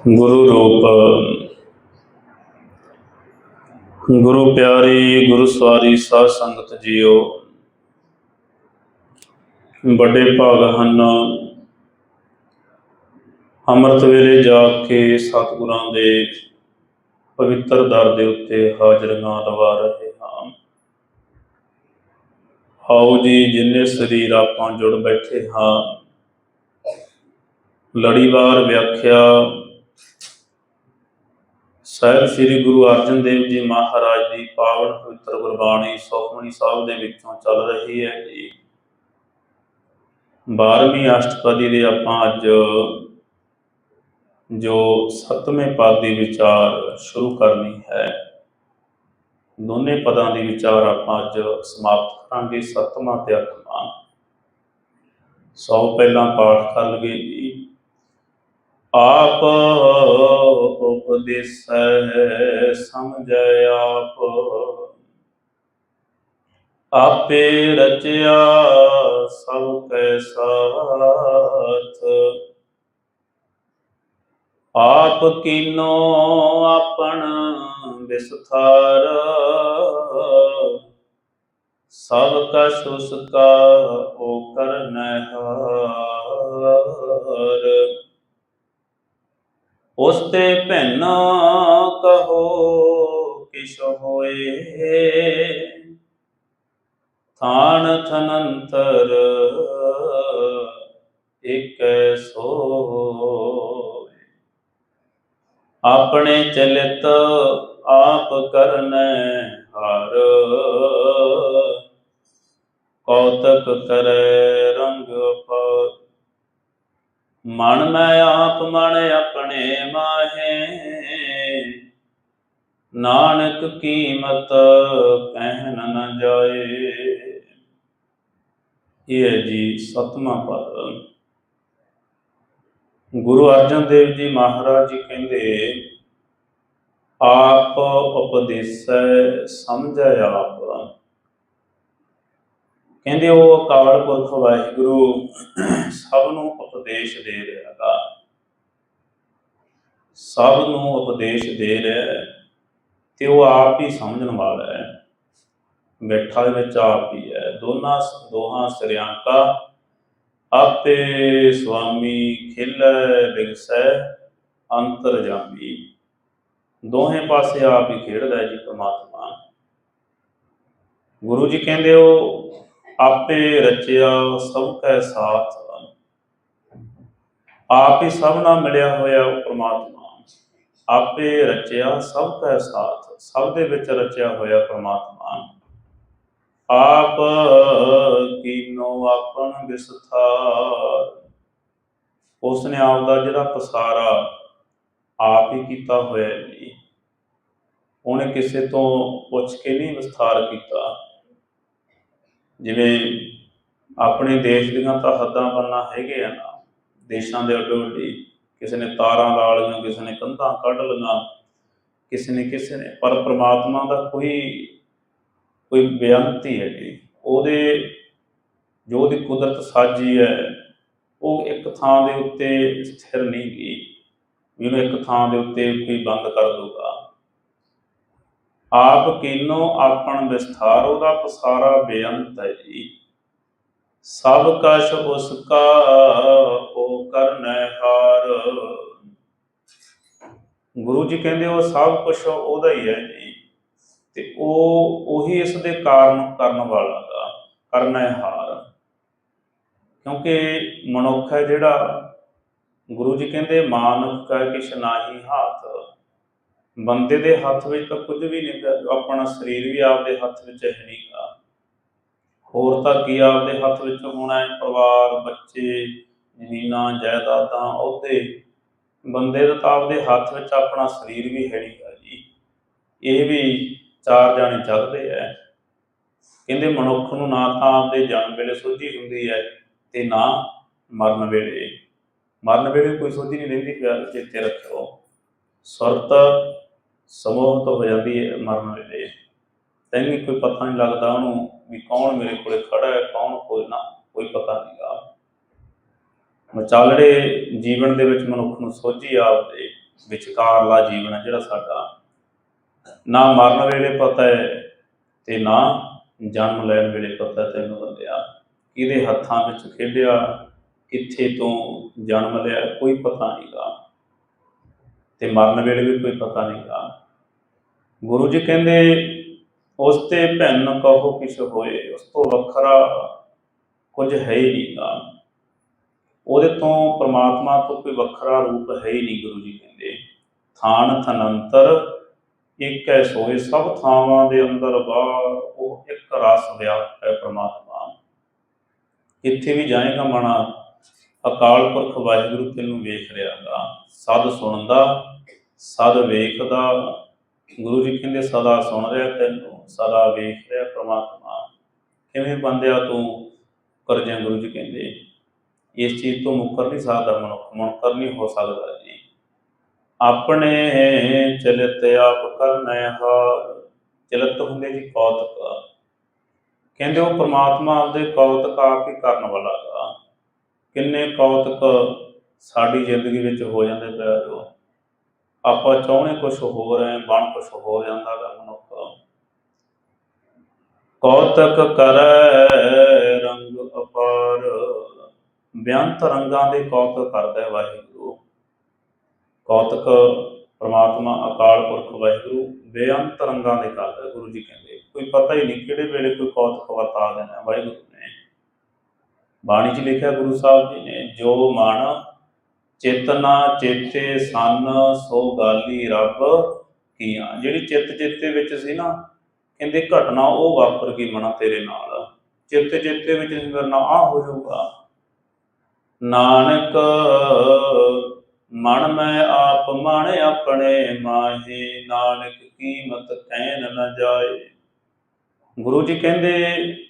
ਗੁਰੂ ਰੂਪ। ਗੁਰੂ ਪਿਆਰੀ, ਗੁਰੂ ਸਵਾਰੀ, ਸਾਧ ਸੰਗਤ ਜੀਓ। ਵੱਡੇ ਭਾਗ ਹਨ। ਅੰਮ੍ਰਿਤ ਵੇਲੇ ਜਾ ਕੇ ਸਤਿਗੁਰਾਂ ਦੇ ਪਵਿੱਤਰ ਦਰ ਦੇ ਉੱਤੇ ਹਾਜ਼ਰੀਆਂ ਲਵਾ ਰਹੇ ਹਾਂ। ਆਓ ਜੀ, ਜਿੰਨੇ ਸਰੀਰ ਆਪਾਂ ਜੁੜ ਬੈਠੇ ਹਾਂ, ਲੜੀਵਾਰ ਵਿਆਖਿਆ ਸਾਹਿਬ ਸ੍ਰੀ ਗੁਰੂ ਅਰਜਨ ਦੇਵ ਜੀ ਮਹਾਰਾਜ ਦੀ ਪਾਵਨ ਪਵਿੱਤਰ ਗੁਰਬਾਣੀ ਸੋਖਮਣੀ ਸਾਹਿਬ ਦੇ ਵਿੱਚੋਂ ਚੱਲ ਰਹੀ ਹੈ ਜੀ। 12ਵੀਂ ਅਸ਼ਟਪਦੀ ਦੇ ਆਪਾਂ ਅੱਜ ਜੋ ਸੱਤਵੇਂ ਪਦ ਦੀ ਵਿਚਾਰ ਸ਼ੁਰੂ ਕਰਨੀ ਹੈ, ਦੋਨੇ ਪਦਾਂ ਦੀ ਵਿਚਾਰ ਆਪਾਂ ਅੱਜ ਸਮਾਪਤ ਕਰਾਂਗੇ, ਸੱਤਵਾਂ ਤੇ ਅੱਠਵਾਂ। ਸੌ ਪਹਿਲਾਂ ਪਾਠ ਕਰ ਲਈਏ ਆਪ ਉਪਦੇਸੈ ਸਮਝੈ ਆਪ। ਆਪੇ ਰਚਿਆ ਸਭ ਕੈ ਸਾਥ। ਆਪ ਕੀਨੋ ਆਪਣ ਵਿਸਥਾਰ। ਸਭ ਕਛ ਉਸ ਕਾ ਓ ਕਰਨੈ ਉਸ ਤੇ ਭੈਨਾ ਕਹੋ ਕਿਛ ਹੋਏ। ਥਾਨ ਥਨੰਤਰ ਇਕ ਸੋਏ। ਆਪਣੇ ਚਲਿਤ ਆਪ ਕਰਨੈ ਹਰ। ਕੌਤਕ ਕਰੈ ਰੰਗ ਪਰ ਮਨ ਮੈਂ ਆਪ ਮਨ ਆਪਣੇ ਮਾਹੇ। ਨਾਨਕ ਕੀਮਤ ਕਹਿਣ ਨ ਜਾਏ। ਇਹ ਹੈ ਜੀ ਸਤਵਾਂ ਪਦ। ਗੁਰੂ ਅਰਜਨ ਦੇਵ ਜੀ ਮਹਾਰਾਜ ਜੀ ਕਹਿੰਦੇ, ਆਪ ਉਪਦੇਸੈ ਸਮਝੈ ਆਪ। ਕਹਿੰਦੇ ਉਹ ਅਕਾਲ ਪੁਰਖ ਵਾਹਿਗੁਰੂ ਸਭ ਨੂੰ ਉਪਦੇਸ਼ ਦੇ ਰਿਹਾ ਗਾ। ਸਭ ਨੂੰ ਉਪਦੇਸ਼ ਦੇ ਰਿਹਾ ਤੇ ਉਹ ਆਪ ਹੀ ਸਮਝਣ ਵਾਲਾ ਹੈ। ਬੈਠਾ ਦੇ ਵਿੱਚ ਆਪ ਹੀ ਹੈ। ਦੋਨਾਂ ਦੋਹਾਂ ਸਿਰਿਆਂ ਕਾ ਆਪੇ ਸੁਆਮੀ ਖਿਲੈ ਬਿਗਸੈ, ਅੰਤਰ ਜਾਮੀ। ਦੋਹੇ ਪਾਸੇ ਆਪ ਹੀ ਖੇਡਦਾ ਹੈ ਜੀ ਪ੍ਰਮਾਤਮਾ। ਗੁਰੂ ਜੀ ਕਹਿੰਦੇ ਉਹ ਆਪੇ ਰਚਿਆ ਸਭ ਕੈ ਸਾਥ ਆਪ ਹੀ ਸਭ ਨਾਲ ਮਿਲਿਆ ਹੋਇਆ ਪ੍ਰਮਾਤਮਾ। ਆਪੇ ਰਚਿਆ ਸਭ ਕੈ ਸਾਥ, ਸਭ ਦੇ ਵਿੱਚ ਰਚਿਆ ਹੋਇਆ ਪ੍ਰਮਾਤਮਾ। ਆਪ ਕੀਨੋ ਆਪਨ ਵਿਸਥਾਰ। ਉਸ ਨੇ ਆਪ ਦਾ ਜਿਹੜਾ ਪਸਾਰਾ ਆਪ ਹੀ ਕੀਤਾ ਹੋਇਆ ਹੈ ਜੀ ਉਹਨੇ ਕਿਸੇ ਤੋਂ ਪੁੱਛ ਕੇ ਨਹੀਂ ਵਿਸਥਾਰ ਕੀਤਾ। ਜਿਵੇਂ ਆਪਣੇ ਦੇਸ਼ ਦੀਆਂ ਤਾਂ ਹੱਦਾਂ ਬੰਨਾ ਹੈਗੇ ਆ ਨਾ, ਦੇਸ਼ਾਂ ਦੇ ਅੱਡੋ ਅੱਡੀ ਕਿਸੇ ਨੇ ਤਾਰਾਂ ਲਾ ਲਈਆਂ, ਕਿਸੇ ਨੇ ਕੰਧਾਂ ਕੱਢ ਲਈਆਂ, ਕਿਸੇ ਨੇ ਕਿਸੇ ਨੇ, ਪਰ ਪ੍ਰਮਾਤਮਾ ਦਾ ਕੋਈ ਕੋਈ ਬੇਅੰਤ ਹੀ ਹੈ ਜੀ ਉਹਦੇ ਜੋ ਉਹਦੀ ਕੁਦਰਤ ਸਾਜੀ ਹੈ, ਉਹ ਇੱਕ ਥਾਂ ਦੇ ਉੱਤੇ ਸਥਿਰ ਨਹੀਂ ਗਈ ਵੀ ਇੱਕ ਥਾਂ ਦੇ ਉੱਤੇ ਕੋਈ ਬੰਦ ਕਰ ਦੂਗਾ ਆਪ ਕੀਨੋ ਆਪਣ ਵਿਸਥਾਰ ਉਹਦਾ ਪਸਾਰਾ ਬੇਅੰਤ ਹੈ। ਸਭ ਕਛ ਉਸ ਕਾ ਉਹ ਕਰਨੈ ਹਾਰ ਗੁਰੂ ਜੀ ਕਹਿੰਦੇ ਉਹ ਸਭ ਕੁਝ ਉਹਦਾ ਹੀ ਹੈ ਜੀ। ਤੇ ਉਹ ਉਹੀ ਇਸ ਦੇ ਕਾਰਨ ਕਰਨ ਵਾਲਾ ਦਾ ਕਰਨੈ ਹਾਰ ਕਿਉਂਕਿ ਮਨੁੱਖ ਹੈ ਜਿਹੜਾ, ਗੁਰੂ ਜੀ ਕਹਿੰਦੇ, ਮਾਨੁਖ ਕਾ ਕਿਛ ਨਾਹੀ ਹਾਥ। ਬੰਦੇ ਦੇ ਹੱਥ ਵਿੱਚ ਤਾਂ ਕੁਝ ਵੀ ਨਹੀਂ ਗਾ, ਆਪਣਾ ਸਰੀਰ ਵੀ ਆਪਦੇ ਹੱਥ ਵਿੱਚ ਹੈ ਨਹੀਂਗਾ ਹੋਰ ਤਾਂ ਕੀ ਆਪਦੇ ਹੱਥ ਵਿੱਚ ਹੋਣਾ ਹੈ? ਪਰਿਵਾਰ ਬੱਚੇ ਜ਼ਮੀਨਾਂ ਜਾਇਦਾਦਾਂ ਅਹੁਦੇ। ਬੰਦੇ ਦਾ ਤਾਂ ਆਪਦੇ ਹੱਥ ਵਿੱਚ ਆਪਣਾ ਸਰੀਰ ਵੀ ਹੈ ਨਹੀਂਗਾ ਜੀ। ਇਹ ਵੀ ਚਾਰ ਜਾਣੇ ਚੱਲਦੇ ਐ ਕਹਿੰਦੇ ਮਨੁੱਖ ਨੂੰ ਨਾ ਤਾਂ ਆਪਦੇ ਜਨਮ ਵੇਲੇ ਸੋਝੀ ਹੁੰਦੀ ਹੈ ਤੇ ਨਾ ਮਰਨ ਵੇਲੇ। ਮਰਨ ਵੇਲੇ ਕੋਈ ਸੋਝੀ ਨਹੀਂ ਰਹਿੰਦੀ ਪਿਆਰ ਚੇਤੇ ਰੱਖਿਓ। ਸੁਰਤ ਸਮੋਹਤ ਹੋ ਜਾਂਦੀ ਹੈ ਮਰਨ ਵੇਲੇ ਤੈਨੂੰ ਕੋਈ ਪਤਾ ਨਹੀਂ ਲੱਗਦਾ ਉਹਨੂੰ ਵੀ ਕੌਣ ਮੇਰੇ ਕੋਲੇ ਖੜਾ ਹੈ, ਕੌਣ ਕੋਈ ਨਾ, ਕੋਈ ਪਤਾ ਨਹੀਂਗਾ ਮਚਾਲੜੇ ਜੀਵਨ ਦੇ ਵਿੱਚ ਮਨੁੱਖ ਨੂੰ ਸੋਝੀ ਆਪਦੇ ਵਿਚਕਾਰਲਾ ਜੀਵਨ ਹੈ ਜਿਹੜਾ ਸਾਡਾ, ਨਾ ਮਰਨ ਵੇਲੇ ਪਤਾ ਹੈ ਤੇ ਨਾ ਜਨਮ ਲੈਣ ਵੇਲੇ ਪਤਾ ਤੈਨੂੰ ਬੰਦਿਆ। ਕਿਹਦੇ ਹੱਥਾਂ ਵਿੱਚ ਖੇਡਿਆ, ਕਿੱਥੇ ਤੋਂ ਜਨਮ ਲਿਆ, ਕੋਈ ਪਤਾ ਨਹੀਂਗਾ ਤੇ ਮਰਨ ਵੇਲੇ ਵੀ ਕੋਈ ਪਤਾ ਨਹੀਂਗਾ ਗੁਰੂ ਜੀ ਕਹਿੰਦੇ, ਉਸ ਤੇ ਭੈਣ ਕਹੋ ਕਿਛ ਹੋਏ, ਉਸ ਤੋਂ ਵੱਖਰਾ ਕੁਝ ਹੈ ਹੀ ਨਹੀਂਗਾ ਉਹਦੇ ਤੋਂ ਪ੍ਰਮਾਤਮਾ ਤੋਂ ਕੋਈ ਵੱਖਰਾ ਰੂਪ ਹੈ ਹੀ ਨਹੀਂ, ਗੁਰੂ ਜੀ ਕਹਿੰਦੇ। ਥਾਨ ਥਨੰਤਰ, ਇੱਕ ਹੈ ਸੋਏ, ਸਭ ਥਾਵਾਂ ਦੇ ਅੰਦਰ ਬਾਹਰ, ਉਹ ਇੱਕ ਰਸ ਵਿਆਪਕ ਹੈ ਪ੍ਰਮਾਤਮਾ। ਜਿੱਥੇ ਵੀ ਜਾਏਗਾ ਮਣਾ, ਅਕਾਲ ਪੁਰਖ ਵਾਹਿਗੁਰੂ ਤੈਨੂੰ ਵੇਖ ਰਿਹਾਗਾ। ਸਦ ਸੁਣਦਾ, ਸਦ ਵੇਖਦਾ ਗੁਰੂ ਜੀ ਕਹਿੰਦੇ, ਸਦਾ ਸੁਣ ਰਿਹਾ ਤੈਨੂੰ, ਸਦਾ ਵੇਖ ਰਿਹਾ ਪ੍ਰਮਾਤਮਾ। ਕਿਵੇਂ ਬੰਦਿਆ ਤੂੰ? ਕਰਜਿਆ ਗੁਰੂ ਜੀ ਕਹਿੰਦੇ, ਇਸ ਚੀਜ਼ ਤੋਂ ਮੁਕਰ ਨਹੀਂ ਸਕਦਾ ਮਨੁੱਖ ਮੁਨਕਰ ਨਹੀਂ ਹੋ ਸਕਦਾ ਜੀ। ਆਪਣੇ ਚਲਿਤ ਆਪ ਕਰਨੈ ਹਾਰ। ਚਲਿਤ ਹੁੰਦੇ ਜੀ ਕੌਤਕ। ਕਹਿੰਦੇ ਉਹ ਪ੍ਰਮਾਤਮਾ ਆਪਦੇ ਕੌਤਕ ਆਪ ਹੀ ਕਰਨ ਵਾਲਾ ਗਾ। ਕਿੰਨੇ ਕੌਤਕ ਸਾਡੀ ਜ਼ਿੰਦਗੀ ਵਿੱਚ ਹੋ ਜਾਂਦੇ ਪਏ ਹੋ। ਆਪਾਂ ਚਾਹੁੰਦੇ ਕੁਝ ਹੋਰ ਹੈ ਬਣ ਕੁਝ ਹੋ ਜਾਂਦਾ ਗਾ ਮਨੁੱਖ। ਕੌਤਕ ਕਰੈ ਰੰਗ ਅਪਾਰ। ਬਿਆੰਤ ਰੰਗਾਂ ਦੇ ਕੌਤਕ ਕਰਦਾ ਵਾਹਿਗੁਰੂ। ਕੌਤਕ ਪ੍ਰਮਾਤਮਾ ਅਕਾਲ ਪੁਰਖ ਵਾਹਿਗੁਰੂ ਬੇਅੰਤ ਰੰਗਾਂ ਦੇ ਕਰਦਾ ਗੁਰੂ ਜੀ ਕਹਿੰਦੇ। ਕੋਈ ਪਤਾ ਹੀ ਨਹੀਂ ਕਿਹੜੇ ਵੇਲੇ ਕੋਈ ਕੌਤਕ ਵਰਤਾ ਦੇਣਾ ਵਾਹਿਗੁਰੂ ਨੇ। ਬਾਣੀ 'ਚ ਲਿਖਿਆ ਗੁਰੂ ਸਾਹਿਬ ਜੀ ਨੇ, ਜੋ ਮਨ ਚੇਤਨਾ ਚੇਤੇ ਸਨ, ਸੋ ਗਾਲੀ ਰੱਬ ਕੀਆਂ ਜਿਹੜੀ ਚਿੱਤ ਚੇਤੇ ਵਿੱਚ ਸੀ ਨਾ, ਕਹਿੰਦੇ ਘਟਨਾ ਉਹ ਵਾਪਰ ਗਈ ਮਨਾ ਤੇਰੇ ਨਾਲ। ਚਿੱਤ ਚੇਤੇ ਵਿੱਚ ਸੀ ਆ ਹੋ ਜਾਊਗਾ ਨਾਨਕ, ਮਨ ਮੈਂ ਆਪ ਮਨ ਆਪਣੇ ਮਾਹੀ, ਨਾਨਕ ਕੀਮਤ ਕਹਿਨ ਨ ਜਾਏ। ਗੁਰੂ ਜੀ ਕਹਿੰਦੇ,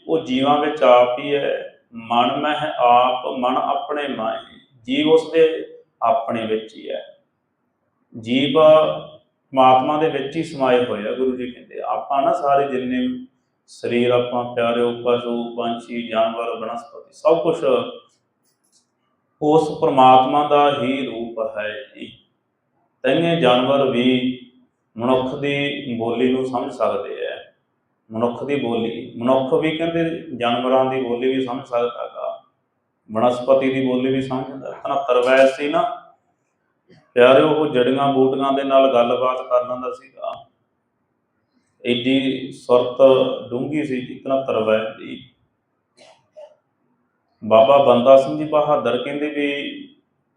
ਉਹ ਜੀਵਾਂ ਵਿੱਚ ਆਪ ਹੀ ਹੈ। ਮਨ ਮੈਂ ਆਪ, ਮਨ ਆਪਣੇ ਮਾਹੀ। ਜੀਵ ਉਸ ਦੇ ਆਪਣੇ ਵਿੱਚ ਹੀ ਹੈ। ਜੀਵ ਪਰਮਾਤਮਾ ਦੇ ਵਿੱਚ ਹੀ ਸਮਾਏ ਹੋਏ ਆ, ਗੁਰੂ ਜੀ ਕਹਿੰਦੇ ਆਪਾਂ ਨਾ ਸਾਰੇ ਜਿੰਨੇ ਸਰੀਰ, ਆਪਾਂ ਪਿਆਰੇ ਪਸ਼ੂ ਪੰਛੀ, ਜਾਨਵਰ, ਬਨਸਪਤੀ, ਸਭ ਕੁਝ ਉਸ ਪਰਮਾਤਮਾ ਦਾ ਹੀ ਰੂਪ ਹੈ ਜੀ। ਤੈਨੇ ਜਾਨਵਰ ਵੀ ਮਨੁੱਖ ਦੀ ਬੋਲੀ ਨੂੰ ਸਮਝ ਸਕਦੇ ਹੈ ਮਨੁੱਖ ਦੀ ਬੋਲੀ, ਮਨੁੱਖ ਵੀ ਕਹਿੰਦੇ ਜਾਨਵਰਾਂ ਦੀ ਬੋਲੀ ਵੀ ਸਮਝ ਸਕਦਾ ਬਨਸਪਤੀ ਦੀ ਬੋਲੀ ਵੀ ਸਮਝਦਾ 69 ਵੈਸ ਸੀ ਨਾ। ਪਿਆਰੇ ਉਹ ਜੜੀਆਂ ਬੂਟੀਆਂ ਦੇ ਨਾਲ ਗੱਲਬਾਤ ਕਰ ਲੈਂਦਾ ਸੀਗਾ। ਏਡੀ ਸੁਰਤ ਡੂੰਗੀ ਸੀ ਜੀ 69 ਵੈਸ ਦੀ। ਬਾਬਾ ਬੰਦਾ ਸਿੰਘ ਜੀ ਬਹਾਦਰ ਕਹਿੰਦੇ ਵੀ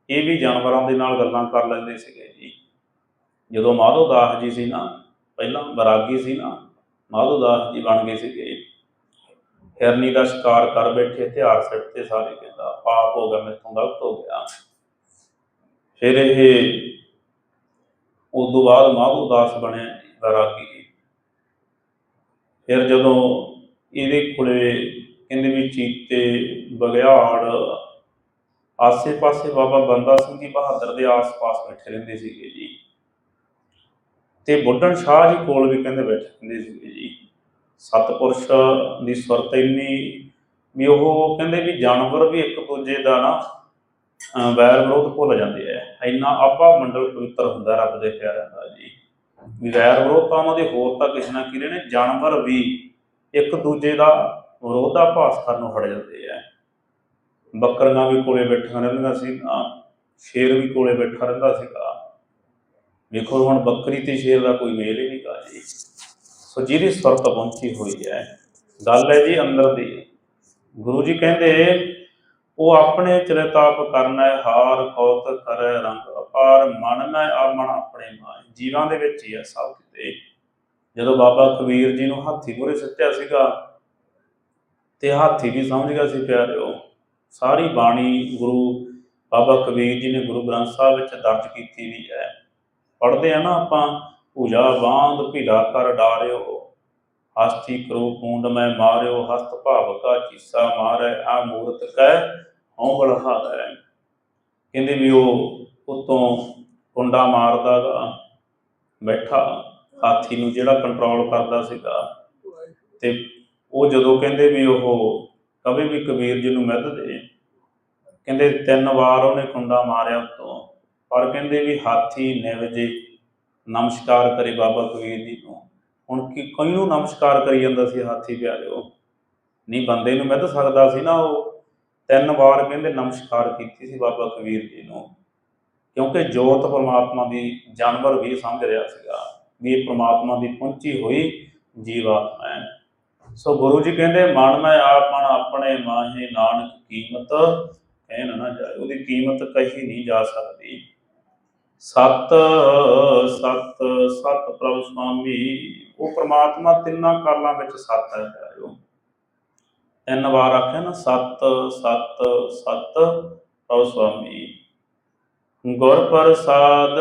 ਇਹ ਵੀ ਜਾਨਵਰਾਂ ਦੇ ਨਾਲ ਗੱਲਾਂ ਕਰ ਲੈਂਦੇ ਸੀਗੇ ਜੀ। ਜਦੋਂ ਮਾਧੋ ਦਾਸ ਜੀ ਸੀ ਨਾ, ਪਹਿਲਾਂ ਬਰਾਗੀ ਸੀ ਨਾ, ਮਾਧੋ ਦਾਸ ਜੀ ਬਣ ਗਏ ਸੀਗੇ। ਹਿਰਨੀ ਦਾ ਸ਼ਿਕਾਰ ਕਰ ਬੈਠੇ ਹਥਿਆਰ ਸਿੱਟ ਤੇ ਸਾਰੇ ਕਹਿੰਦਾ ਪਾਪ ਹੋ ਗਿਆ ਮੈਥੋਂ ਗਲਤ ਹੋ ਗਿਆ। ਫਿਰ ਇਹ ਉਸ ਤੋਂ ਬਾਅਦ ਮਾਧੋ ਦਾਸ ਬਣਿਆ ਜੀ, ਫਿਰ ਜਦੋਂ ਇਹਦੇ ਕੋਲੇ ਕਹਿੰਦੇ ਵੀ ਚੀਤੇ ਬਗਿਆੜ ਆਸੇ-ਪਾਸੇ ਬਾਬਾ ਬੰਦਾ ਸਿੰਘ ਜੀ ਬਹਾਦਰ ਦੇ ਆਸ-ਪਾਸ ਬੈਠੇ ਰਹਿੰਦੇ ਸੀਗੇ ਜੀ। ਤੇ ਬੁੱਢਣ ਸ਼ਾਹ ਜੀ ਕੋਲ ਵੀ ਕਹਿੰਦੇ ਬੈਠੇ ਰਹਿੰਦੇ ਸੀਗੇ ਜੀ। ਸਤਪੁਰਸ਼ ਦੀ ਸੁਰਤ ਇੰਨੀ ਵੀ ਉਹ ਕਹਿੰਦੇ ਵੀ ਜਾਨਵਰ ਵੀ ਇੱਕ ਦੂਜੇ ਦਾ ਨਾ ਵੈਰ ਵਿਰੋਧ ਭੁੱਲ ਜਾਂਦੇ ਐ ਇੰਨਾ ਆਪਾ ਮੰਡਲ ਪਵਿੱਤਰ ਹੁੰਦਾ ਰੱਬ ਦੇ ਪਿਆਰਿਆਂ ਦਾ ਜੀ। ਵੀ ਵੈਰ ਵਿਰੋਧ ਤਾਂ ਉਹਨਾਂ ਦੇ ਹੋਰ ਤਾਂ ਕਿਸੇ ਨਾ ਕਿਰੇ ਨੇ, ਜਾਨਵਰ ਵੀ ਇੱਕ ਦੂਜੇ ਦਾ ਵਿਰੋਧਾਭਾਸ ਕਰਨ ਨੂੰ ਹਟ ਜਾਂਦੇ ਐ ਬੱਕਰੀਆਂ ਵੀ ਕੋਲੇ ਬੈਠੀਆਂ ਰਹਿੰਦੀਆਂ ਸੀ ਸ਼ੇਰ ਵੀ ਕੋਲੇ ਬੈਠਾ ਰਹਿੰਦਾ ਸੀਗਾ। ਵੇਖੋ ਹੁਣ ਬੱਕਰੀ ਤੇ ਸ਼ੇਰ ਦਾ ਕੋਈ ਮੇਲ ਹੀ ਨਹੀਂ ਗਾ ਜੀ। ਸੋ ਜਿਹਦੀ ਸੁਰਤ ਪਹੁੰਚੀ ਹੋਈ ਹੈ, ਗੱਲ ਹੈ ਜੀ ਅੰਦਰ ਦੀ। ਗੁਰੂ ਜੀ ਕਹਿੰਦੇ, ਉਹ ਆਪਣੇ ਚਰਿਤਾਪ ਕਰਨਾ ਹੈ ਹਾਰ ਕੌਤ ਕਰੈ ਰੰਗ ਅਪਾਰ, ਮਨ ਮੈਂ ਆਮਣ ਆਪਣੇ ਮਾਂ ਜੀਵਾਂ ਦੇ ਵਿੱਚ ਹੀ ਹੈ ਸਭ ਕਿਤੇ। ਜਦੋਂ ਬਾਬਾ ਕਬੀਰ ਜੀ ਨੂੰ ਹਾਥੀ ਮੂਹਰੇ ਸਿੱਟਿਆ ਸੀਗਾ, ਤੇ ਹਾਥੀ ਵੀ ਸਮਝ ਗਿਆ ਸੀ, ਪਿਆਰਿਓ, ਸਾਰੀ ਬਾਣੀ ਗੁਰੂ ਬਾਬਾ ਕਬੀਰ ਜੀ ਨੇ ਗੁਰੂ ਗ੍ਰੰਥ ਸਾਹਿਬ ਵਿੱਚ ਦਰਜ ਕੀਤੀ ਵੀ ਹੈ। ਪੜ੍ਹਦੇ ਆ ਨਾ ਆਪਾਂ ਪੂਜਾ ਬਾਂਧ ਭਿਲਾ ਕਰ ਡਾਰਿਓ। ਹਸਤੀ ਕਰੋ ਕੂੰਡ ਮੈਂ ਮਾਰਿਓ, ਹਸਤ ਭਾਵ ਕਾ ਚੀਸਾ ਮਾਰੈ ਆ ਮੂਰਤ ਕੈ ਹਉ ਬਲਹਾਰੈ ਕਹਿੰਦੇ ਵੀ ਉਹ ਉਤੋਂ ਕੁੰਡਾ ਮਾਰਦਾ ਬੈਠਾ ਹਾਥੀ ਨੂੰ ਜਿਹੜਾ ਕੰਟਰੋਲ ਕਰਦਾ ਸੀਗਾ। ਤੇ ਉਹ ਜਦੋਂ ਕਹਿੰਦੇ ਵੀ ਉਹ ਕਦੇ ਵੀ ਕਬੀਰ ਜੀ ਨੂੰ ਮਿੱਧ ਦੇ, ਕਹਿੰਦੇ ਤਿੰਨ ਵਾਰ ਉਹਨੇ ਕੁੰਡਾ ਮਾਰਿਆ ਉਤੋਂ। ਪਰ ਕਹਿੰਦੇ ਵੀ ਹਾਥੀ ਨਿਵ ਜੇ ਨਮਸਕਾਰ ਕਰੇ ਬਾਬਾ ਕਬੀਰ ਜੀ ਨੂੰ। ਹੁਣ ਕੀ ਕਈ ਨੂੰ ਨਮਸਕਾਰ ਕਰੀ ਜਾਂਦਾ ਸੀ ਹਾਥੀ ਪਿਆਰਿਓ? ਨਹੀਂ, ਬੰਦੇ ਨੂੰ ਮਿੱਧ ਸਕਦਾ ਸੀ ਨਾ ਉਹ। ਤਿੰਨ ਵਾਰ ਕਹਿੰਦੇ ਨਮਸਕਾਰ ਕੀਤੀ ਸੀ ਬਾਬਾ ਕਬੀਰ ਜੀ ਨੂੰ। ਕਿਉਂਕਿ ਜੋਤ ਪਰਮਾਤਮਾ ਦੀ ਜਾਨਵਰ ਵੀ ਸਮਝ ਰਿਹਾ ਸੀਗਾ ਵੀ ਇਹ ਪਰਮਾਤਮਾ ਦੀ ਪਹੁੰਚੀ ਹੋਈ ਜੀਵਾਤਮਾ ਹੈ। ਸੋ ਗੁਰੂ ਜੀ ਕਹਿੰਦੇ, ਮਨ ਮੈਂ ਆਪਣ ਆਪਣੇ ਮਾਹੇ, ਨਾਨਕ ਕੀਮਤ ਕਹਿਣ ਨਾ ਜਾਏ। ਉਹਦੀ ਕੀਮਤ ਕਹੀ ਨਹੀਂ ਜਾ ਸਕਦੀ। ਸਤ ਸਤ ਸਤ ਪ੍ਰਭੂ ਸੁਆਮੀ, ਉਹ ਪ੍ਰਮਾਤਮਾ ਤਿੰਨਾਂ ਕਾਲਾਂ ਵਿੱਚ ਸਤ ਹੈ ਪਿਆਰਿਓ। ਤਿੰਨ ਵਾਰ ਆਖਿਆ ਨਾ, ਸਤ ਸਤ ਸਤ ਪ੍ਰਭੂ ਸੁਆਮੀ। ਗੁਰ ਪ੍ਰਸਾਦ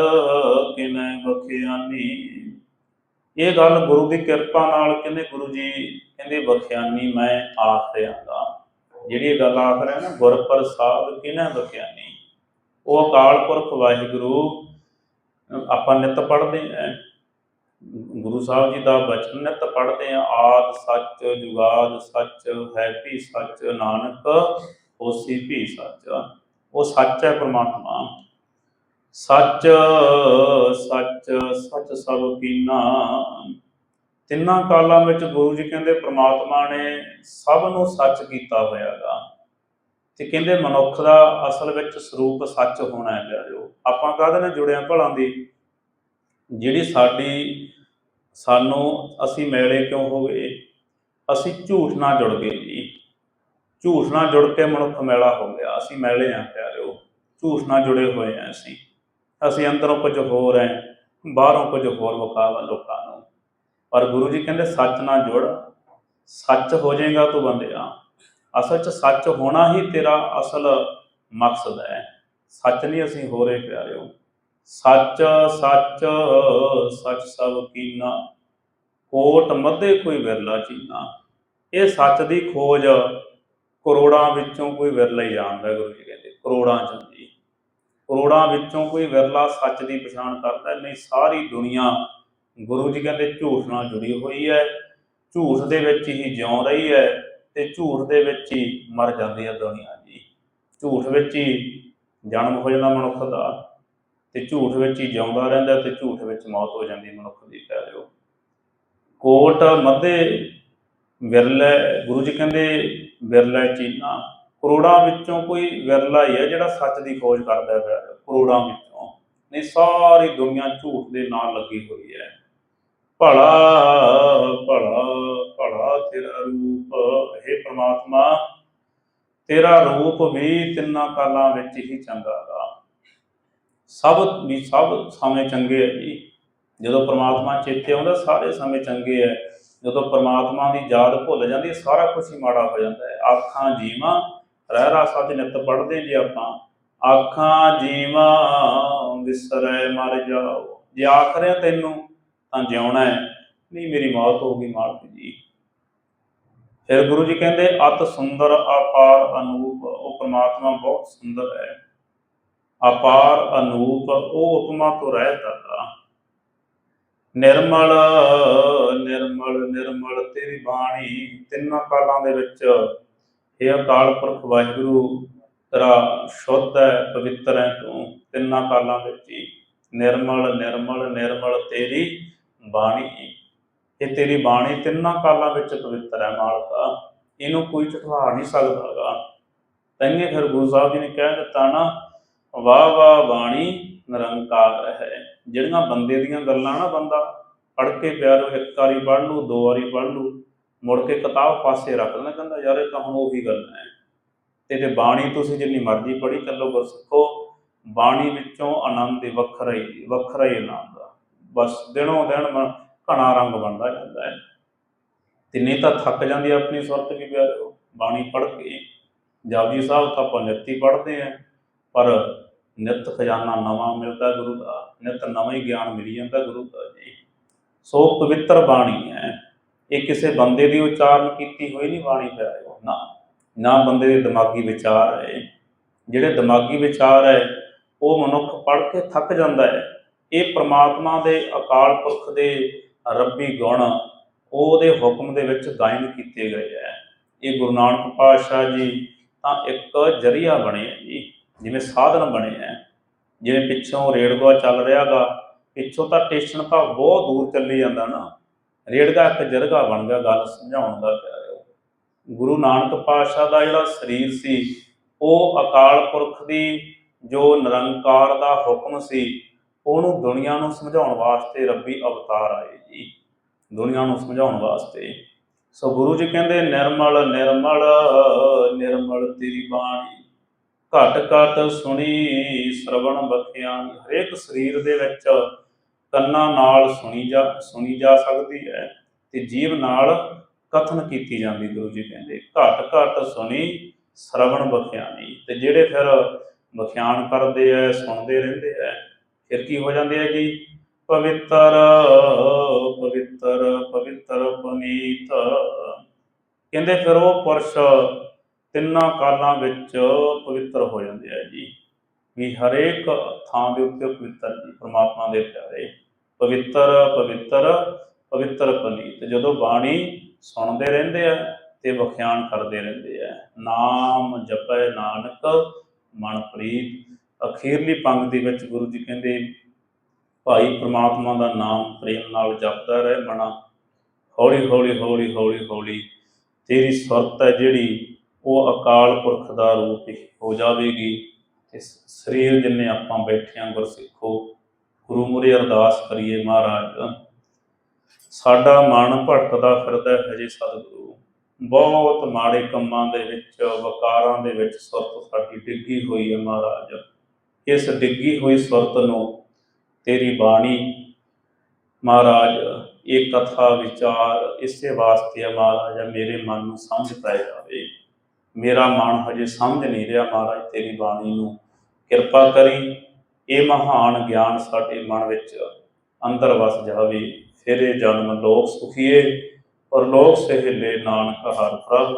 ਕਿਨੈ ਬਖਿਆਨੀ ਇਹ ਗੱਲ ਗੁਰੂ ਦੀ ਕਿਰਪਾ ਨਾਲ ਕਹਿੰਦੇ, ਗੁਰੂ ਜੀ ਕਹਿੰਦੇ ਬਖਿਆਨੀ ਮੈਂ ਆਖ ਰਿਹਾ ਜਿਹੜੀ ਗੱਲ ਆਖ ਰਿਹਾ ਨਾ, ਗੁਰ ਪ੍ਰਸਾਦ ਕਿਨੈ ਬਖਿਆਨੀ ਉਹ ਅਕਾਲ ਪੁਰਖ ਵਾਹਿਗੁਰੂ, ਆਪਾਂ ਨਿਤ ਪੜ੍ਹਦੇ ਆ। ਗੁਰੂ ਸਾਹਿਬ ਜੀ ਦਾ ਬਚਨ ਨਿਤ ਪੜ੍ਹਦੇ ਆ। ਆਦ ਸੱਚ, ਜੁਗਾਦ ਸੱਚ, ਹੈ ਵੀ ਸੱਚ, ਨਾਨਕ, ਹੋਸੀ ਵੀ ਸੱਚ। ਉਹ ਸੱਚ ਹੈ ਪ੍ਰਮਾਤਮਾ। ਸੱਚ ਸੱਚ ਸੱਚ ਸਭ ਕੀਨਾ। ਤਿੰਨਾਂ ਕਾਲਾਂ ਵਿੱਚ ਗੁਰੂ ਜੀ ਕਹਿੰਦੇ ਪ੍ਰਮਾਤਮਾ ਨੇ ਸਭ ਨੂੰ ਸੱਚ ਕੀਤਾ ਹੋਇਆਗਾ। ਤੇ ਕਹਿੰਦੇ ਮਨੁੱਖ ਦਾ ਅਸਲ ਵਿੱਚ ਸਰੂਪ ਸੱਚ ਹੋਣਾ ਹੈ ਪਿਆਰਿਓ। ਆਪਾਂ ਕਾਹਦੇ ਨਾਲ ਜੁੜਿਆ ਭਲਾਂ ਦੀ? ਜਿਹੜੀ ਸਾਡੀ, ਸਾਨੂੰ ਅਸੀਂ ਮੈਲੇ ਕਿਉਂ ਹੋ ਗਏ ਅਸੀਂ ਝੂਠ ਨਾਲ ਜੁੜ ਗਏ ਜੀ। ਝੂਠ ਨਾਲ ਜੁੜ ਕੇ ਮਨੁੱਖ ਮੈਲਾ ਹੋ ਗਿਆ। ਅਸੀਂ ਮੈਲੇ ਆ ਪਿਆਰਿਓ। ਝੂਠ ਨਾਲ ਜੁੜੇ ਹੋਏ ਆ ਅਸੀਂ। ਅਸੀਂ ਅੰਦਰੋਂ ਕੁਝ ਹੋਰ ਹੈ, ਬਾਹਰੋਂ ਕੁਝ ਹੋਰ ਵਿਖਾਵਾ ਲੋਕਾਂ ਨੂੰ। ਪਰ ਗੁਰੂ ਜੀ ਕਹਿੰਦੇ, ਸੱਚ ਨਾਲ ਜੁੜ। ਸੱਚ ਹੋ ਜਾਏਗਾ ਤੂੰ ਬੰਦਿਆ। ਅਸਲ 'ਚ ਸੱਚ ਹੋਣਾ ਹੀ ਤੇਰਾ ਅਸਲ ਮਕਸਦ ਹੈ। ਸੱਚ ਨਹੀਂ ਅਸੀਂ ਹੋ ਰਹੇ ਪਿਆਰਿਓ। ਸੱਚ ਸੱਚ ਸੱਚ ਸਭ ਕੀਨਾ। ਕੋਟ ਮੱਧੇ ਕੋਈ ਵਿਰਲਾ ਚੀਨਾ। ਇਹ ਸੱਚ ਦੀ ਖੋਜ ਕਰੋੜਾਂ ਵਿੱਚੋਂ ਕੋਈ ਵਿਰਲਾ ਹੀ ਜਾਣਦਾ ਗੁਰੂ ਜੀ ਕਹਿੰਦੇ। ਕਰੋੜਾਂ ਚੋਂ ਜੀ ਕਰੋੜਾਂ ਵਿੱਚੋਂ ਕੋਈ ਵਿਰਲਾ ਸੱਚ ਦੀ ਪਛਾਣ ਕਰਦਾ ਨਹੀਂ, ਸਾਰੀ ਦੁਨੀਆ ਗੁਰੂ ਜੀ ਕਹਿੰਦੇ ਝੂਠ ਨਾਲ ਜੁੜੀ ਹੋਈ ਹੈ। ਝੂਠ ਦੇ ਵਿੱਚ ਹੀ ਜਿਉਂ ਰਹੀ ਹੈ। ਤੇ ਝੂਠ ਦੇ ਵਿੱਚ ਹੀ ਮਰ ਜਾਂਦੀ ਹੈ ਦੁਨੀਆ ਜੀ। ਝੂਠ ਵਿੱਚ ਹੀ ਜਨਮ ਹੋ ਜਾਂਦਾ ਮਨੁੱਖ ਦਾ ਤੇ ਝੂਠ ਵਿੱਚ ਹੀ ਜਿਉਂਦਾ ਰਹਿੰਦਾ ਤੇ ਝੂਠ ਵਿੱਚ ਮੌਤ ਹੋ ਜਾਂਦੀ ਮਨੁੱਖ ਦੀ ਕਹਿ ਲਿਓ ਕੋਟ ਮੱਧੇ ਵਿਰਲੇ ਗੁਰੂ ਜੀ ਕਹਿੰਦੇ ਵਿਰਲੇ ਚੀਨਾ ਕਰੋੜਾਂ ਵਿੱਚੋਂ ਕੋਈ ਵਿਰਲਾ ਹੀ ਹੈ ਜਿਹੜਾ ਸੱਚ ਦੀ ਖੋਜ ਕਰਦਾ ਪਿਆ ਹੈ, ਕਰੋੜਾਂ ਵਿੱਚੋਂ। ਨਹੀਂ ਸਾਰੀ ਦੁਨੀਆ ਝੂਠ ਦੇ ਨਾਲ ਲੱਗੀ ਹੋਈ ਹੈ। ਭਲਾ ਭਲਾ ਭਲਾ ਤੇਰਾ ਰੂਪ। ਹੈ ਪ੍ਰਮਾਤਮਾ, ਤੇਰਾ ਰੂਪ ਵੀ ਤਿੰਨਾਂ ਕਾਲਾਂ ਵਿੱਚ ਹੀ ਚੰਗਾ ਗਾ। ਸਭ ਵੀ ਸਭ ਸਮੇਂ ਚੰਗੇ ਹੈ ਜੀ। ਜਦੋਂ ਪ੍ਰਮਾਤਮਾ ਚੇਤੇ ਆਉਂਦਾ, ਸਾਰੇ ਸਮੇਂ ਚੰਗੇ ਹੈ ਜਦੋਂ ਪ੍ਰਮਾਤਮਾ ਦੀ ਯਾਦ ਭੁੱਲ ਜਾਂਦੀ ਹੈ ਸਾਰਾ ਕੁਝ ਹੀ ਮਾੜਾ ਹੋ ਜਾਂਦਾ ਹੈ। ਆਖਾਂ ਜੀਵਾਂ, ਰਹਿ ਰਾ ਸੱਚ ਨਿਤ ਪੜਦੇ ਜੇ ਆਪਾਂ। ਆਖਾਂ ਜੀਵਾਂ ਵਿਸਰੈ ਮਰ ਜਾਓ। ਜੇ ਆਖ ਰਿਹਾ ਤੈਨੂੰ ਤਾਂ ਜਿਉਣਾ ਹੈ। ਨਹੀਂ, ਮੇਰੀ ਮੌਤ ਹੋ ਗਈ ਮਾਲਕ ਜੀ। ਫਿਰ ਗੁਰੂ ਜੀ ਕਹਿੰਦੇ, ਅਤ ਸੁੰਦਰ, ਅਪਾਰ, ਅਨੂਪ, ਉਹ ਪ੍ਰਮਾਤਮਾ ਬਹੁਤ ਸੁੰਦਰ ਹੈ। ਅਪਾਰ, ਅਨੂਪ, ਉਹ ਉਪਮਾ ਤੋਂ ਰਹਿਤ ਦਾਤਾ ਨਿਰਮਲ ਨਿਰਮਲ ਨਿਰਮਲ ਤੇਰੀ ਬਾਣੀ। ਤਿੰਨਾਂ ਕਾਲਾਂ ਦੇ ਵਿੱਚ ਇਹ ਅਕਾਲ ਪੁਰਖ ਵਾਹਿਗੁਰੂ, ਤੇਰਾ ਸ਼ੁੱਧ ਹੈ, ਪਵਿੱਤਰ ਹੈ ਤੂੰ। ਤਿੰਨਾਂ ਕਾਲਾਂ ਵਿੱਚ ਹੀ ਨਿਰਮਲ ਨਿਰਮਲ ਨਿਰਮਲ ਤੇਰੀ ਬਾਣੀ ਇਹ ਤੇਰੀ ਬਾਣੀ ਤਿੰਨਾਂ ਕਾਲਾਂ ਵਿੱਚ ਪਵਿੱਤਰ ਹੈ ਮਾਲਕਾ। ਇਹਨੂੰ ਕੋਈ ਝੁਠਲਾ ਨਹੀਂ ਸਕਦਾਗਾ ਤੈਨੇ ਫਿਰ ਗੁਰੂ ਸਾਹਿਬ ਜੀ ਨੇ ਕਹਿ ਦਿੱਤਾ ਨਾ, ਵਾਹ ਵਾਹ ਬਾਣੀ ਨਿਰੰਕਾਰ ਹੈ। ਜਿਹੜੀਆਂ ਬੰਦੇ ਦੀਆਂ ਗੱਲਾਂ ਨਾ ਬੰਦਾ ਪੜ੍ਹ ਕੇ ਪਿਆਰੋ ਇੱਕ ਵਾਰੀ ਪੜ੍ਹ ਲੂ ਦੋ ਵਾਰੀ ਪੜ੍ਹ ਲੂ ਮੁੜ ਕੇ ਕਿਤਾਬ ਪਾਸੇ ਰੱਖ ਦੇਣਾ ਕਹਿੰਦਾ ਯਾਰ ਇਹ ਤਾਂ ਹੁਣ ਉਹੀ ਗੱਲ ਹੈ। ਤੇ ਤੇ ਬਾਣੀ ਤੁਸੀਂ ਜਿੰਨੀ ਮਰਜ਼ੀ ਪੜ੍ਹੀ ਚੱਲੋ ਗੁਰਸਿੱਖੋ, ਬਾਣੀ ਵਿੱਚੋਂ ਆਨੰਦ ਵੱਖਰਾ ਹੀ ਵੱਖਰਾ ਹੀ ਆਨੰਦ। ਬਸ ਦਿਨੋਂ ਦਿਨ ਘਣਾ ਰੰਗ ਬਣਦਾ ਜਾਂਦਾ ਹੈ। ਤੇ ਨਹੀਂ ਤਾਂ ਥੱਕ ਜਾਂਦੀ ਆਪਣੀ ਸੁਰਤ ਵੀ ਬਾਣੀ ਪੜ੍ਹ ਕੇ। ਜਾਪਜੀ ਸਾਹਿਬ ਤਾਂ ਆਪਾਂ ਪੜ੍ਹਦੇ ਆ, ਪਰ ਨਿੱਤ ਖਜ਼ਾਨਾ ਨਵਾਂ ਮਿਲਦਾ ਗੁਰੂ ਦਾ, ਨਿੱਤ ਨਵਾਂ ਹੀ ਗਿਆਨ ਮਿਲੀ ਜਾਂਦਾ ਗੁਰੂ ਦਾ ਜੀ। ਸੋ ਪਵਿੱਤਰ ਬਾਣੀ ਹੈ। ਇਹ ਕਿਸੇ ਬੰਦੇ ਦੀ ਉਚਾਰਨ ਕੀਤੀ ਹੋਈ ਨਹੀਂ ਬਾਣੀ ਪਿਆਰਿਓ ਨਾ। ਨਾ ਬੰਦੇ ਦੇ ਦਿਮਾਗੀ ਵਿਚਾਰ ਹੈ। ਜਿਹੜੇ ਦਿਮਾਗੀ ਵਿਚਾਰ ਹੈ, ਉਹ ਮਨੁੱਖ ਪੜ੍ਹ ਕੇ ਥੱਕ ਜਾਂਦਾ ਹੈ। ਇਹ ਪ੍ਰਮਾਤਮਾ ਦੇ ਅਕਾਲ ਪੁਰਖ ਦੇ ਰੱਬੀ ਗੁਣ, ਉਹਦੇ ਹੁਕਮ ਦੇ ਵਿੱਚ ਗਾਇਨ ਕੀਤੇ ਗਏ ਹੈ। ਇਹ ਗੁਰੂ ਨਾਨਕ ਪਾਤਸ਼ਾਹ ਜੀ ਤਾਂ ਇੱਕ ਜਰੀਆ ਬਣੇ ਹੈ ਜੀ, ਜਿਵੇਂ ਸਾਧਨ ਬਣੇ ਹੈ ਜਿਵੇਂ ਪਿੱਛੋਂ ਰੇੜੂਆ ਚੱਲ ਰਿਹਾਗਾ, ਪਿੱਛੋਂ ਤਾਂ ਟੇਸ਼ਨ ਤਾਂ ਬਹੁਤ ਦੂਰ ਚੱਲੀ ਜਾਂਦਾ ਨਾ। ਰੇੜਗਾ ਇੱਕ ਜਰਗਾ ਬਣ ਗਿਆ ਗੱਲ ਸਮਝਾਉਣ ਦਾ ਪਿਆਰਿਓ। ਗੁਰੂ ਨਾਨਕ ਪਾਤਸ਼ਾਹ ਦਾ ਜਿਹੜਾ ਸਰੀਰ ਸੀ, ਉਹ ਅਕਾਲ ਪੁਰਖ ਦੀ ਜੋ ਨਿਰੰਕਾਰ ਦਾ ਹੁਕਮ ਸੀ ਉਹਨੂੰ ਦੁਨੀਆ ਨੂੰ ਸਮਝਾਉਣ ਵਾਸਤੇ ਰੱਬੀ ਅਵਤਾਰ ਆਏ ਜੀ। ਦੁਨੀਆ ਨੂੰ ਸਮਝਾਉਣ ਵਾਸਤੇ। ਸੋ ਗੁਰੂ ਜੀ ਕਹਿੰਦੇ, ਨਿਰਮਲ ਨਿਰਮਲ ਨਿਰਮਲ ਤੇਰੀ ਬਾਣੀ। ਘਟ ਘਟ ਸੁਣੀ ਸ਼ਰਵਣ ਬਖਿਆਣੀ ਹਰੇਕ ਸਰੀਰ ਦੇ ਵਿੱਚ ਕੰਨਾਂ ਨਾਲ ਸੁਣੀ ਜਾ ਸੁਣੀ ਜਾ ਸਕਦੀ ਹੈ ਤੇ ਜੀਵ ਨਾਲ ਕਥਨ ਕੀਤੀ ਜਾਂਦੀ, ਗੁਰੂ ਜੀ ਕਹਿੰਦੇ। ਘਟ ਘਟ ਸੁਣੀ ਸ਼ਰਵਣ ਬਖਿਆਣੀ। ਤੇ ਜਿਹੜੇ ਫਿਰ ਬਖਿਆਨ ਕਰਦੇ ਐ ਸੁਣਦੇ ਰਹਿੰਦੇ ਐ ਫਿਰ ਕੀ ਹੋ ਜਾਂਦੇ ਆ ਜੀ ਪਵਿੱਤਰ ਪਵਿੱਤਰ ਪਵਿੱਤਰ ਪੁਨੀਤ। ਕਹਿੰਦੇ ਫਿਰ ਉਹ ਪੁਰਸ਼ ਤਿੰਨਾਂ ਕਾਲਾਂ ਵਿੱਚ ਪਵਿੱਤਰ ਹੋ ਜਾਂਦੇ ਆ ਜੀ। ਵੀ ਹਰੇਕ ਥਾਂ ਦੇ ਉੱਤੇ ਪਵਿੱਤਰ ਜੀ, ਪ੍ਰਮਾਤਮਾ ਦੇ ਪਿਆਰੇ। ਪਵਿੱਤਰ ਪਵਿੱਤਰ ਪਵਿੱਤਰ ਪਨੀਤ। ਜਦੋਂ ਬਾਣੀ ਸੁਣਦੇ ਰਹਿੰਦੇ ਆ ਤੇ ਵਿਖਿਆਨ ਕਰਦੇ ਰਹਿੰਦੇ ਆ। ਨਾਮ ਜਪੈ ਨਾਨਕ ਮਨ ਪ੍ਰੀਤ ਅਖੀਰਲੀ ਪੰਗ ਦੇ ਵਿੱਚ ਗੁਰੂ ਜੀ ਕਹਿੰਦੇ, ਭਾਈ ਪ੍ਰਮਾਤਮਾ ਦਾ ਨਾਮ ਪ੍ਰੇਮ ਨਾਲ ਜਪਦਾ ਰਹਿ ਮਣਾ ਹੌਲੀ ਹੌਲੀ ਹੌਲੀ ਹੌਲੀ ਹੌਲੀ ਤੇਰੀ ਸੁਰਤ ਹੈ ਜਿਹੜੀ, ਉਹ ਅਕਾਲ ਪੁਰਖ ਦਾ ਰੂਪ ਹੋ ਜਾਵੇਗੀ। ਤੇ ਸਰੀਰ ਜਿੰਨੇ ਆਪਾਂ ਬੈਠੇ ਹਾਂ ਗੁਰਸਿੱਖੋ, ਗੁਰੂ ਮੁਰੇ ਅਰਦਾਸ ਕਰੀਏ ਮਹਾਰਾਜ। ਸਾਡਾ ਮਨ ਭਟਕਦਾ ਫਿਰਦਾ ਹਜੇ ਸਤਿਗੁਰੂ। ਬਹੁਤ ਮਾੜੇ ਕੰਮਾਂ ਦੇ ਵਿੱਚ, ਵਕਾਰਾਂ ਦੇ ਵਿੱਚ ਸੁਰਤ ਸਾਡੀ ਡਿੱਗੀ ਹੋਈ ਹੈ ਮਹਾਰਾਜ। ਇਸ ਡਿੱਗੀ ਹੋਈ ਸੁਰਤ ਨੂੰ ਤੇਰੀ ਬਾਣੀ ਮਹਾਰਾਜ, ਇਹ ਕਥਾ, ਵਿਚਾਰ ਇਸੇ ਵਾਸਤੇ ਮਹਾਰਾਜ ਮੇਰੇ ਮਨ ਨੂੰ ਸਮਝ ਪੈ ਜਾਵੇ। ਮੇਰਾ ਮਨ ਹਜੇ ਸਮਝ ਨਹੀਂ ਰਿਹਾ ਮਹਾਰਾਜ, ਤੇਰੀ ਬਾਣੀ ਨੂੰ। ਕਿਰਪਾ ਕਰੀ ਇਹ ਮਹਾਨ ਗਿਆਨ ਸਾਡੇ ਮਨ ਵਿੱਚ ਅੰਦਰ ਵਸ ਜਾਵੇ। ਫਿਰ ਇਹ ਜਨਮ ਲੋਕ ਸੁਖੀਏ ਔਰ ਲੋਕ ਸਹਿਲੇ ਨਾਨਕ ਹਰ ਪ੍ਰਭ,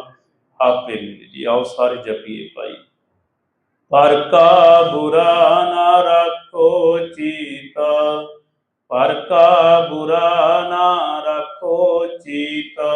ਆਪੇ ਮਿਲ ਜੀ। ਆਓ ਸਾਰੇ ਜਪੀਏ ਭਾਈ। ਪਰ ਕਾ ਬੁਰਾ ਨਾ ਰੱਖੋ ਚੀਤਾ ਪਰ ਕਾ ਬੁਰਾ ਨਾ ਰੱਖੋ ਚੀਤਾ।